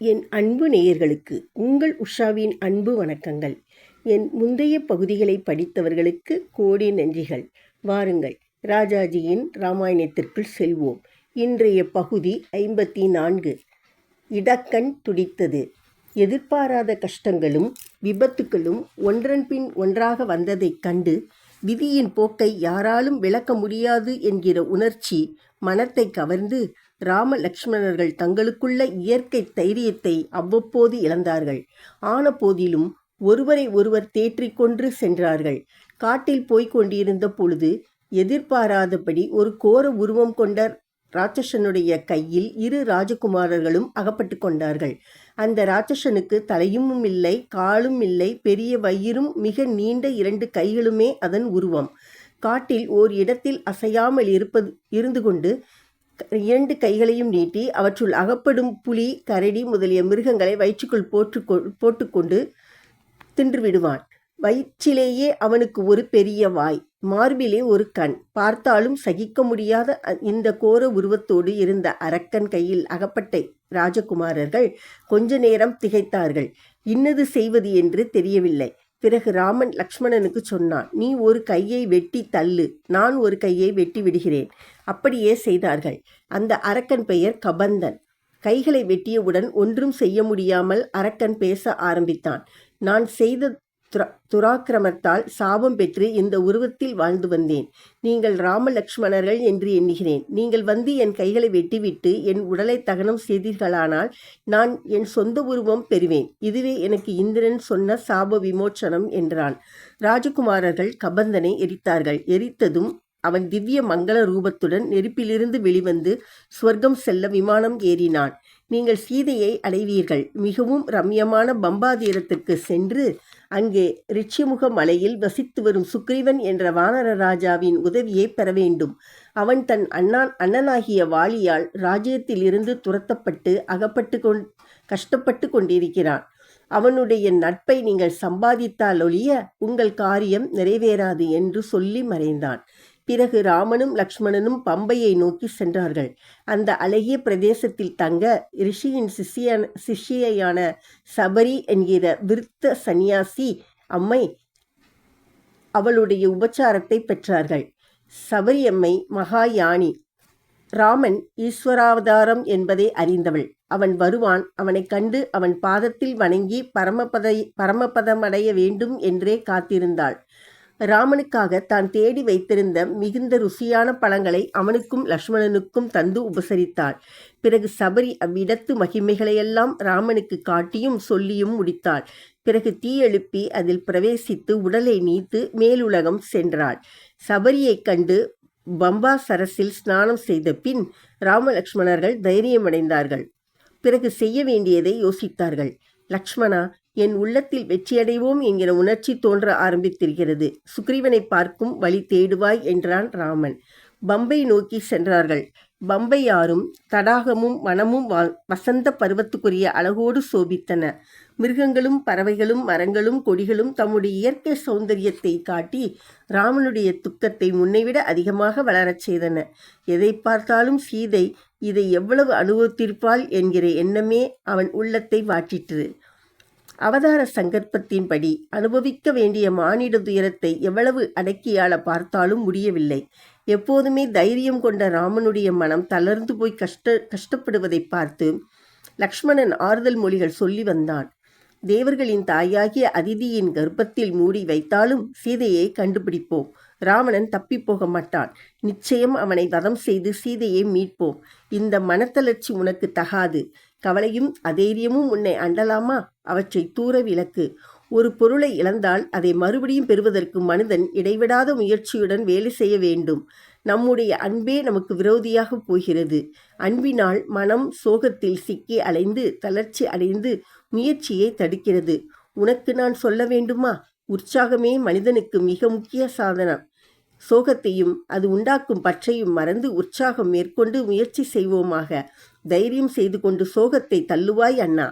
என் அன்பு நேயர்களுக்கு உங்கள் உஷாவின் அன்பு வணக்கங்கள். என் முந்தைய பகுதிகளை படித்தவர்களுக்கு கோடி நன்றிகள். வாருங்கள் ராஜாஜியின் ராமாயணத்திற்குள் செல்வோம். இன்றைய பகுதி ஐம்பத்தி நான்கு இடக்கண் துடித்தது. எதிர்பாராத கஷ்டங்களும் விபத்துக்களும் ஒன்றன்பின் ஒன்றாக வந்ததைக் கண்டு விதியின் போக்கை யாராலும் விளக்க முடியாது என்கிற உணர்ச்சி மனத்தை கவர்ந்து ராம லக்ஷ்மணர்கள் தங்களுக்குள்ள இயற்கை தைரியத்தை அவ்வப்போது இழந்தார்கள். ஆன போதிலும் ஒருவரை ஒருவர் தேற்றிக்கொன்று சென்றார்கள். காட்டில் போய்க் கொண்டிருந்த பொழுது எதிர்பாராதபடி ஒரு கோர உருவம் கொண்ட ராட்சசனுடைய கையில் இரு ராஜகுமாரர்களும் அகப்பட்டு கொண்டார்கள். அந்த ராட்சசனுக்கு தலையும் இல்லை காலும் இல்லை பெரிய வயிறும் மிக நீண்ட இரண்டு கைகளுமே அதன் உருவம். காட்டில் ஓர் இடத்தில் அசையாமல் இருப்பது இருந்து கொண்டு இரண்டு கைகளையும் நீட்டி அவற்றுள் அகப்படும் புலி கரடி முதலிய மிருகங்களை வயிற்றுக்குள் போட்டு போட்டுக்கொண்டு தின்று விடுவான். வயிற்றிலேயே அவனுக்கு ஒரு பெரிய வாய் மார்பிலே ஒரு கண். பார்த்தாலும் சகிக்க முடியாத இந்த கோர உருவத்தோடு இருந்த அரக்கன் கையில் அகப்பட்ட ராஜகுமாரர்கள் கொஞ்ச நேரம் திகைத்தார்கள். இன்னது செய்வது என்று தெரியவில்லை. பிறகு ராமன் லக்ஷ்மணனுக்கு சொன்னான் நீ ஒரு கையை வெட்டி தள்ளு நான் ஒரு கையை வெட்டி விடுகிறேன். அப்படியே செய்தார்கள். அந்த அரக்கன் பெயர் கபந்தன். கைகளை வெட்டியவுடன் ஒன்றும் செய்ய முடியாமல் அரக்கன் பேச ஆரம்பித்தான். நான் செய்த துராக்கிரமத்தால் சாபம் பெற்று இந்த உருவத்தில் வாழ்ந்து வந்தேன். நீங்கள் ராமலக்ஷ்மணர்கள் என்று எண்ணுகிறேன். நீங்கள் வந்து என் கைகளை வெட்டிவிட்டு என் உடலை தகனம் செய்தீர்களானால் நான் என் சொந்த உருவம் பெறுவேன். இதுவே எனக்கு இந்திரன் சொன்ன சாப விமோச்சனம் என்றான். ராஜகுமாரர்கள் கபந்தனை எரித்தார்கள். எரித்ததும் அவன் திவ்ய மங்கள ரூபத்துடன் நெருப்பிலிருந்து வெளிவந்து ஸ்வர்க்கம் செல்ல விமானம் ஏறினான். நீங்கள் சீதையை அடைவீர்கள். மிகவும் ரம்யமான பம்பாதீரத்துக்கு சென்று அங்கே ரிச்சிமுக மலையில் வசித்து வரும் சுக்ரீவன் என்ற வானர ராஜாவின் உதவியை பெற வேண்டும். அவன் தன் அண்ணான் அண்ணனாகிய வாலியால் ராஜ்யத்திலிருந்து துரத்தப்பட்டு அகப்பட்டு கொண் கஷ்டப்பட்டு கொண்டிருக்கிறான். அவனுடைய நட்பை நீங்கள் சம்பாதித்தால் ஒழிய உங்கள் காரியம் நிறைவேறாது என்று சொல்லி மறைந்தான். பிறகு ராமனும் லக்ஷ்மணனும் பம்பையை நோக்கி சென்றார்கள். அந்த அழகிய பிரதேசத்தில் தங்க ரிஷியின் சிஷியான சிஷியையான சபரி என்கிற விருத்த சந்நியாசி அம்மை அவளுடைய உபச்சாரத்தை பெற்றார்கள். சபரியம்மை மகா யானி ராமன் ஈஸ்வராவதாரம் என்பதை அறிந்தவள். அவன் வருவான் அவனை கண்டு அவன் பாதத்தில் வணங்கி பரமபதை பரமபதமடைய வேண்டும் என்றே காத்திருந்தாள். ராமனுக்காக தான் தேடி வைத்திருந்த மிகுந்த ருசியான பழங்களை அவனுக்கும் லக்ஷ்மணனுக்கும் தந்து உபசரித்தாள். பிறகு சபரி அவ்விடத்து மகிமைகளையெல்லாம் ராமனுக்கு காட்டியும் சொல்லியும் முடித்தாள். பிறகு தீ எழுப்பி அதில் பிரவேசித்து உடலை நீத்து மேலுலகம் சென்றாள். சபரியைக் கண்டு பம்பா சரஸில் ஸ்நானம் செய்த பின் ராமலக்ஷ்மணர்கள் தைரியமடைந்தார்கள். பிறகு செய்ய வேண்டியதை யோசித்தார்கள். லக்ஷ்மணா என் உள்ளத்தில் வெற்றியடைவோம் என்கிற உணர்ச்சி தோன்ற ஆரம்பித்திருக்கிறது. சுக்ரீவனை பார்க்கும் வழி தேடுவாய் என்றான் ராமன். பம்பை நோக்கி சென்றார்கள். பம்பை ஆறும் தடாகமும் வனமும் வசந்த பருவத்துக்குரிய அழகோடு சோபித்தன. மிருகங்களும் பறவைகளும் மரங்களும் கொடிகளும் தம்முடைய இயற்கை சௌந்தரியத்தை காட்டி ராமனுடைய துக்கத்தை முன்னைவிட அதிகமாக வளரச் செய்தன. எதை பார்த்தாலும் சீதை இதை எவ்வளவு அனுபவித்திருப்பாள் என்கிற எண்ணமே அவன் உள்ளத்தை வாட்டிற்று. அவதார சங்கற்பத்தின்படி அனுபவிக்க வேண்டிய மானிட துயரத்தை எவ்வளவு அடக்கியாள பார்த்தாலும் முடியவில்லை. எப்போதுமே தைரியம் கொண்ட ராமனுடைய மனம் தளர்ந்து போய் கஷ்ட கஷ்டப்படுவதை பார்த்து லக்ஷ்மணன் ஆறுதல் மொழிகள் சொல்லி வந்தான். தேவர்களின் தாயாகிய அதிதியின் கர்ப்பத்தில் மூடி வைத்தாலும் சீதையை கண்டுபிடிப்போம். ராவணன் தப்பிப்போக மாட்டான். நிச்சயம் அவனை வதம் செய்து சீதையை மீட்போம். இந்த மனத்தளர்ச்சி உனக்கு தகாது. கவலையும் அதைரியமும் உன்னை அண்டலாமா? அவற்றை தூர விளக்கு. ஒரு பொருளை இழந்தால் அதை மறுபடியும் பெறுவதற்கு மனிதன் இடைவிடாத முயற்சியுடன் வேலை செய்ய வேண்டும். நம்முடைய அன்பே நமக்கு விரோதியாக போகிறது. அன்பினால் மனம் சோகத்தில் சிக்கி அலைந்து தளர்ச்சி அடைந்து முயற்சியை தடுக்கிறது. உனக்கு நான் சொல்ல வேண்டுமா? உற்சாகமே மனிதனுக்கு மிக முக்கிய சாதனம் சோகத்தையும் அது உண்டாக்கும் பற்றையும் மறந்து உற்சாகம் மேற்கொண்டு முயற்சி செய்வோமாக. தைரியம் செய்து கொண்டு சோகத்தை தள்ளுவாய் அண்ணா.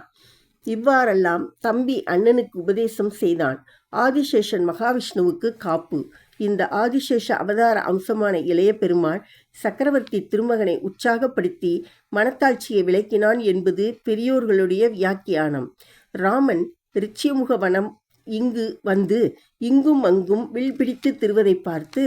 இவ்வாறெல்லாம் தம்பி அண்ணனுக்கு உபதேசம் செய்தான். ஆதிசேஷன் மகாவிஷ்ணுவுக்கு காப்பு. இந்த ஆதிசேஷ அவதார அம்சமான இளைய பெருமாள் சக்கரவர்த்தி திருமகனை உற்சாகப்படுத்தி மனத்தாட்சியை விளக்கினான் என்பது பெரியோர்களுடைய வியாக்கியானம். ராமன் ரிச்சியமுக வனம் இங்கு வந்து இங்கும் அங்கும் வில் பிடித்து திருவதை பார்த்து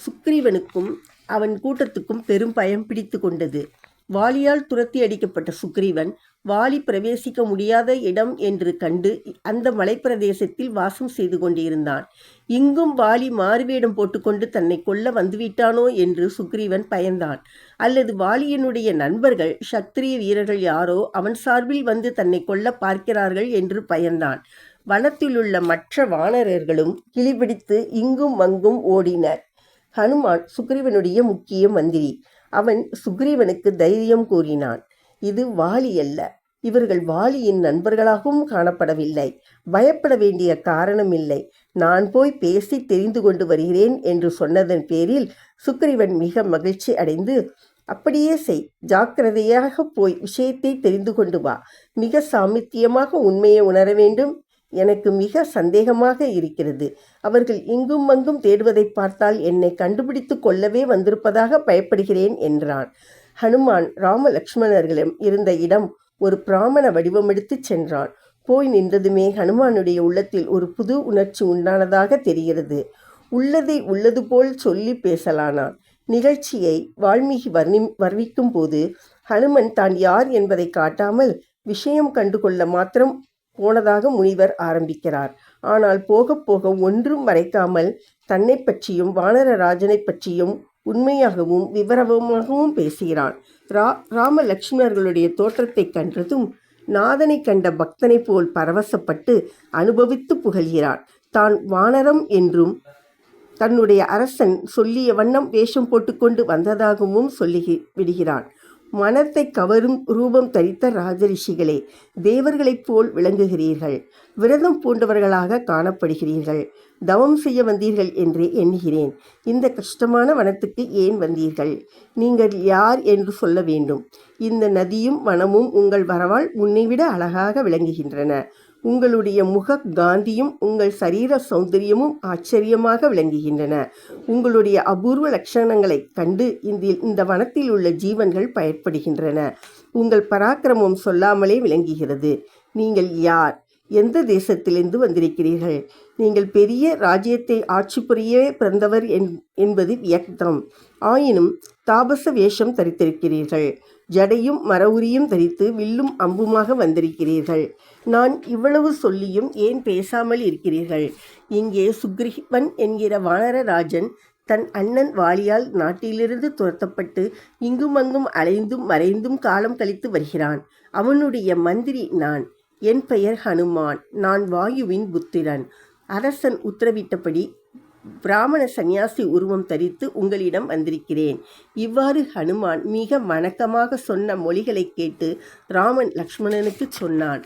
சுக்ரீவனுக்கும் அவன் கூட்டத்துக்கும் பெரும் பயம் பிடித்து கொண்டது. வாலியால் துரத்தி அடிக்கப்பட்ட சுக்ரீவன் வாலி பிரவேசிக்க முடியாத இடம் என்று கண்டு அந்த மலைப்பிரதேசத்தில் வாசம் செய்து கொண்டிருந்தான். இங்கும் வாலி மாறுவேடம் போட்டுக்கொண்டு தன்னை கொல்ல வந்துவிட்டானோ என்று சுக்ரீவன் பயந்தான். அல்லது வாலியனுடைய நண்பர்கள் சத்திரிய வீரர்கள் யாரோ அவன் சார்பில் வந்து தன்னை கொல்ல பார்க்கிறார்கள் என்று பயந்தான். வனத்திலுள்ள மற்ற வானரர்களும் கிளிபிடித்து இங்கும் அங்கும் ஓடினர். ஹனுமான் சுக்ரீவனுடைய முக்கிய மந்திரி. அவன் சுக்ரீவனுக்கு தைரியம் கூறினான் இது வாலி அல்ல. இவர்கள் வாலியின் நண்பர்களாகவும் காணப்படவில்லை. பயப்பட வேண்டிய காரணமில்லை நான் போய் பேசி தெரிந்து கொண்டு வருகிறேன் என்று சொன்னதன் பேரில் சுக்ரீவன் மிக மகிழ்ச்சி அடைந்து அப்படியே செய். ஜாக்கிரதையாக போய் விஷயத்தை தெரிந்து கொண்டு வா. மிக சாமித்தியமாக உண்மையை உணர வேண்டும். எனக்கு மிக சந்தேகமாக இருக்கிறது. அவர்கள் இங்கும் அங்கும் தேடுவதை பார்த்தால் என்னை கண்டுபிடித்து கொள்ளவே வந்திருப்பதாக பயப்படுகிறேன் என்றான். ஹனுமான் ராமலக்ஷ்மணர்களிடம் இருந்த இடம் ஒரு பிராமண வடிவமெடுத்துச் சென்றான். போய் நின்றதுமே ஹனுமானுடைய உள்ளத்தில் ஒரு புது உணர்ச்சி உண்டானதாக தெரிகிறது. உள்ளதை உள்ளது போல் சொல்லி பேசலானான். நிகழ்ச்சியை வால்மீகி வர்ணி வர்ணிக்கும் போது ஹனுமன் தான் யார் என்பதை காட்டாமல் விஷயம் கண்டுகொள்ள மாத்திரம் போனதாக முனிவர் ஆரம்பிக்கிறார். ஆனால் போக போக ஒன்றும் மறைக்காமல் தன்னை பற்றியும் வானரராஜனை பற்றியும் உண்மையாகவும் விவரமாகவும் பேசுகிறான். ரா ராம லட்சுமணர்களுடைய தோற்றத்தை கண்டதும் நாதனை கண்ட பக்தனை போல் பரவசப்பட்டு அனுபவித்து புகழ்கிறான் தான் வானரம் என்றும் தன்னுடைய அரசன் சொல்லிய வண்ணம் வேஷம் போட்டுக்கொண்டு வந்ததாகவும் சொல்லி விடுகிறான். மனத்தை கவரும் ரூபம் தரித்த ராஜரிஷிகளே தேவர்களைப் போல் விளங்குகிறீர்கள். விரதம் பூண்டவர்களாக காணப்படுகிறீர்கள். தவம் செய்ய வந்தீர்கள் என்றே எண்ணுகிறேன். இந்த கஷ்டமான வனத்துக்கு ஏன் வந்தீர்கள்? நீங்கள் யார் என்று சொல்ல வேண்டும். இந்த நதியும் வனமும் உங்கள் வரவால் உன்னைவிட அழகாக விளங்குகின்றன. உங்களுடைய முக காந்தியும் உங்கள் சரீர சௌந்தரியமும் ஆச்சரியமாக விளங்குகின்றன. உங்களுடைய அபூர்வ லட்சணங்களைக் கண்டு இந்த இந்த வனத்தில் உள்ள ஜீவன்கள் பயன்படுகின்றன உங்கள் பராக்கிரமம் சொல்லாமலே விளங்குகிறது. நீங்கள் யார்? எந்த தேசத்திலிருந்து வந்திருக்கிறீர்கள்? நீங்கள் பெரிய ராஜ்யத்தை ஆட்சி புரிய பிறந்தவர் என்பது வியக்தம். ஆயினும் தாபச வேஷம் தரித்திருக்கிறீர்கள். ஜடையும் மரவுரியும் தரித்து வில்லும் அம்புமாக வந்திருக்கிறீர்கள். நான் இவ்வளவு சொல்லியும் ஏன் பேசாமல் இருக்கிறீர்கள்? இங்கே சுக்ரீவன் என்கிற வானரராஜன் தன் அண்ணன் வாலியால் நாட்டிலிருந்து துரத்தப்பட்டு இங்குமங்கும் அலைந்தும் மறைந்தும் காலம் கழித்து வருகிறான். அவனுடைய மந்திரி நான். என் பெயர் ஹனுமான். நான் வாயுவின் புத்திரன். அரசன் உத்தரவிட்டபடி பிராமண சந்நியாசி உருவம் தரித்து உங்களிடம் வந்திருக்கிறேன். இவ்வாறு ஹனுமான் மிக வணக்கமாக சொன்ன மொழிகளை கேட்டு ராமன் லக்ஷ்மணனுக்கு சொன்னான்.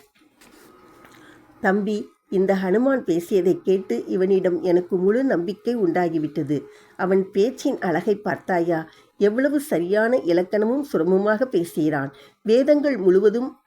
தம்பி இந்த ஹனுமான் பேசியதை கேட்டு இவனிடம் எனக்கு முழு நம்பிக்கை உண்டாகிவிட்டது. அவன் பேச்சின் அழகை பார்த்தாயா? எவ்வளவு சரியான இலக்கணமும் சுரமுமாக பேசுகிறான். வேதங்கள் முழுவதும்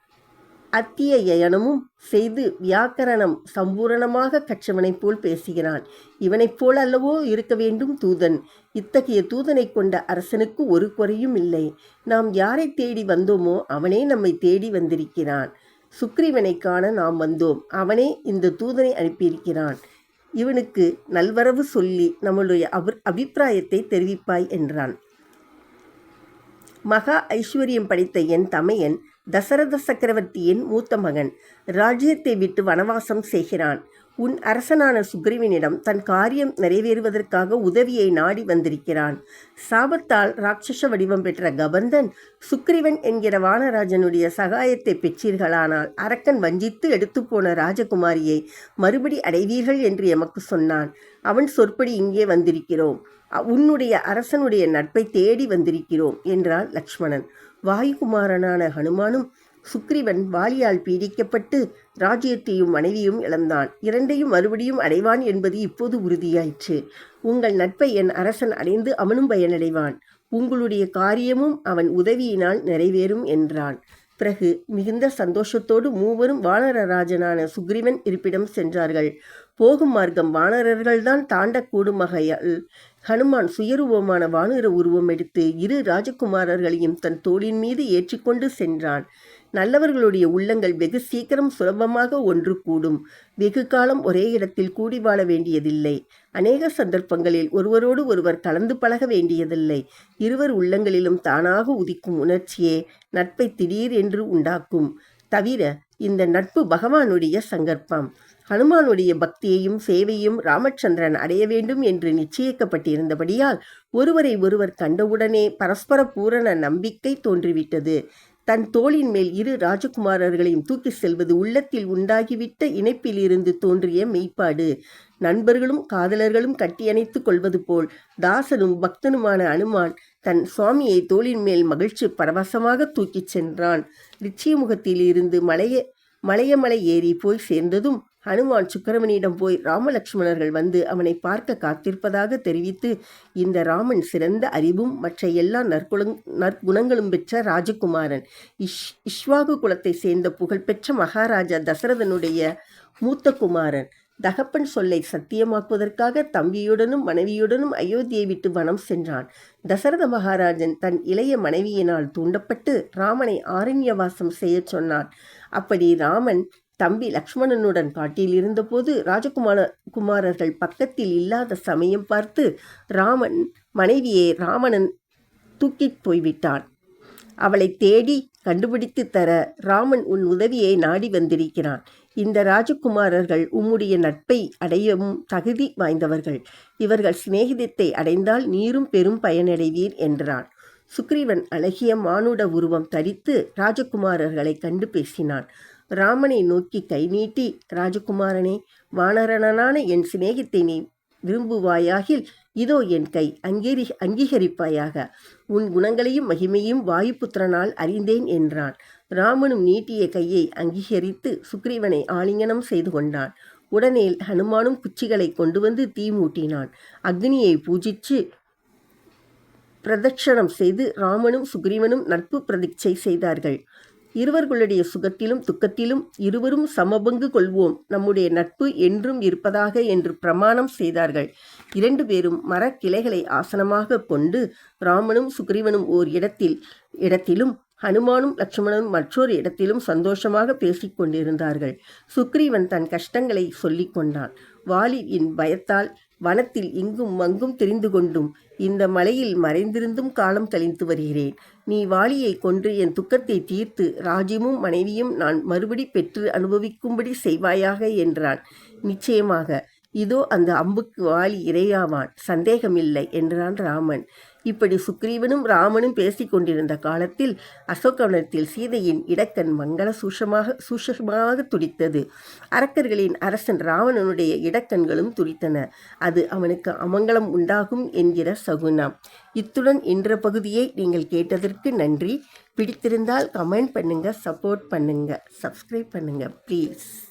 அத்தியயனமும் செய்து வியாக்கரணம் சம்பூரணமாக கற்றவனைப் போல் பேசுகிறான். இவனைப் போல் அல்லவோ இருக்க வேண்டும் தூதன். இத்தகைய தூதனை கொண்ட அரசனுக்கு ஒரு குறையும் இல்லை. நாம் யாரை தேடி வந்தோமோ அவனே நம்மை தேடி வந்திருக்கிறான். சுக்ரீவனை காண நாம் வந்தோம். அவனே இந்த தூதனை அனுப்பியிருக்கிறான். இவனுக்கு நல்வரவு சொல்லி நம்முடைய அபி அபிப்பிராயத்தை தெரிவிப்பாய் என்றான். மகா ஐஸ்வர்யம் படைத்த என் தமையன் தசரத சக்கரவர்த்தியின் மூத்த மகன். ராஜ்யத்தை விட்டு வனவாசம் செய்கிறான். உன் அரசனான சுக்ரீவனிடம் தன் காரியம் நிறைவேறுவதற்காக உதவியை நாடி வந்திருக்கிறான். சாபத்தால் ராட்சச வடிவம் பெற்ற கபந்தன் சுக்ரீவன் என்கிற வானராஜனுடைய சகாயத்தை பெற்றீர்களானால் அரக்கன் வஞ்சித்து எடுத்துப்போன ராஜகுமாரியை மறுபடி அடைவீர்கள் என்று எமக்கு சொன்னான். அவன் சொற்படி இங்கே வந்திருக்கிறோம். உன்னுடைய அரசனுடைய நட்பை தேடி வந்திருக்கிறோம் என்றான் லக்ஷ்மணன். வாயுகுமாரனான ஹனுமானும் சுக்ரீவன் வாலியால் பீடிக்கப்பட்டு ராஜ்யத்தையும் மனைவியும் இழந்தான். இரண்டையும் மறுபடியும் அடைவான் என்பது இப்போது உறுதியாயிற்று. உங்கள் நட்பை என் அரசன் அடைந்து அவனும் பயனடைவான். உங்களுடைய காரியமும் அவன் உதவியினால் நிறைவேறும் என்றான். பிறகு மிகுந்த சந்தோஷத்தோடு மூவரும் வானரராஜனான சுக்ரீவன் இருப்பிடம் சென்றார்கள். போகும் மார்க்கம் வானரர்கள்தான் தாண்டக்கூடும் வகையால் ஹனுமான் சுயரூபமான வானர உருவம் எடுத்து இரு ராஜகுமாரர்களையும் தன் தோளின் மீது ஏற்றிக்கொண்டு சென்றான். நல்லவர்களுடைய உள்ளங்கள் வெகு சீக்கிரம் சுலபமாக ஒன்று கூடும். வெகு காலம் ஒரே இடத்தில் கூடி வாழ வேண்டியதில்லை. அநேக சந்தர்ப்பங்களில் ஒருவரோடு ஒருவர் கலந்து பழக வேண்டியதில்லை. இருவர் உள்ளங்களிலும் தானாக உதிக்கும் உணர்ச்சியே நட்பை திடீர் என்று உண்டாக்கும். தவிர இந்த நட்பு பகவானுடைய சங்கற்பம். ஹனுமானுடைய பக்தியையும் சேவையும் ராமச்சந்திரன் அடைய வேண்டும் என்று நிச்சயிக்கப்பட்டிருந்தபடியால் ஒருவரை ஒருவர் கண்டவுடனே பரஸ்பர பூரண நம்பிக்கை தோன்றிவிட்டது. தன் தோளின் மேல் இரு ராஜகுமாரர்களையும் தூக்கி செல்வது உள்ளத்தில் உண்டாகிவிட்ட இணைப்பிலிருந்து தோன்றிய மெய்ப்பாடு. நண்பர்களும் காதலர்களும் கட்டியணைத்துக் கொள்வது போல் தாசனும் பக்தனுமான அனுமான் தன் சுவாமியை தோளின் மேல் மகிழ்ச்சி பரவசமாக தூக்கிச் சென்றான். ரிச்சியமுகத்தில் இருந்து மலைய மலையமலை ஏறி போய் சேர்ந்ததும் ஹனுமான் சுக்கிரமணியிடம் போய் ராமலட்சுமணர்கள் வந்து அவனை பார்க்க காத்திருப்பதாக தெரிவித்து இந்த ராமன் சிறந்த அறிவும் மற்ற எல்லா நற்குணங் நற்குணங்களும் பெற்ற ராஜகுமாரன். இஷ் இஷ்வாகு குலத்தை சேர்ந்த புகழ்பெற்ற மகாராஜா தசரதனுடைய மூத்த குமாரன். தகப்பன் சொல்லை சத்தியமாக்குவதற்காக தம்பியுடனும் மனைவியுடனும் அயோத்தியை விட்டு வனம் சென்றான். தசரத மகாராஜன் தன் இளைய மனைவியினால் தூண்டப்பட்டு ராமனை ஆரண்யவாசம் செய்யச் சொன்னான். அப்படி ராமன் தம்பி லக்ஷ்மணனுடன் காட்டில் இருந்தபோது ராஜகுமார குமாரர்கள் பக்கத்தில் இல்லாத சமயம் பார்த்து ராமன் மனைவியை ராமணன் தூக்கிப் போய்விட்டான். அவளை தேடி கண்டுபிடித்து தர ராமன் உன் உதவியை நாடி வந்திருக்கிறான். இந்த ராஜகுமாரர்கள் உம்முடைய நட்பை அடையவும் தகுதி வாய்ந்தவர்கள். இவர்கள் சிநேகிதத்தை அடைந்தால் நீரும் பெரும் பயனடைவீர் என்றான். சுக்ரீவன் அழகிய மானுட உருவம் தரித்து ராஜகுமாரர்களை கண்டு பேசினான். ராமனை நோக்கி கை நீட்டி ராஜகுமாரனே வானரணனான என் சிநேகித்தை நீ விரும்புவாயாகில் இதோ என் கை அங்கீரி அங்கீகரிப்பாயாக. உன் குணங்களையும் மகிமையும் வாயுபுத்திரனால் அறிந்தேன் என்றான். ராமனும் நீட்டிய கையை அங்கீகரித்து சுக்ரீவனை ஆலிங்கனம் செய்து கொண்டான். உடனே ஹனுமானும் குச்சிகளை கொண்டு வந்து தீ மூட்டினான். அக்னியை பூஜிச்சு பிரதட்சணம் செய்து ராமனும் சுக்ரீவனும் நட்பு பிரதிட்சை செய்தார்கள். இருவர்களுடைய சுகத்திலும் துக்கத்திலும் இருவரும் சமபங்கு கொள்வோம். நம்முடைய நட்பு என்றும் இருப்பதாக என்று பிரமாணம் செய்தார்கள். இரண்டு பேரும் மரக்கிளைகளை ஆசனமாக கொண்டு ராமனும் சுக்ரீவனும் ஓர் இடத்தில் இடத்திலும் ஹனுமானும் லட்சுமணனும் மற்றொரு இடத்திலும் சந்தோஷமாக பேசிக் கொண்டிருந்தார்கள். சுக்ரீவன் தன் கஷ்டங்களை சொல்லிக் கொண்டான். வாலியின் பயத்தால் வனத்தில் இங்கும் அங்கும் தெரிந்து கொண்டும் இந்த மலையில் மறைந்திருந்தும் காலம் கழித்து வருகிறேன். நீ வாளியை கொன்று என் துக்கத்தை தீர்த்து ராஜ்யமும் மனைவியும் நான் மறுபடி பெற்று அனுபவிக்கும்படி செய்வாயாக என்றான். நிச்சயமாக இதோ அந்த அம்புக்கு வாலி இரையாவான். சந்தேகமில்லை என்றான் ராமன். இப்படி சுக்ரீவனும் ராமனும் பேசிக் கொண்டிருந்த காலத்தில் அசோகவனத்தில் சீதையின் இடக்கண் மங்கள சூஷமாக சூஷமாக துடித்தது. அரக்கர்களின் அரசன் ராவணனுடைய இடக்கண்களும் துடித்தன. அது அவனுக்கு அமங்கலம் உண்டாகும் என்கிற சகுனம். இத்துடன் இன்ற பகுதியை நீங்கள் கேட்டதற்கு நன்றி. பிடித்திருந்தால் கமெண்ட் பண்ணுங்கள் சப்போர்ட் பண்ணுங்கள் சப்ஸ்கிரைப் பண்ணுங்கள் ப்ளீஸ்.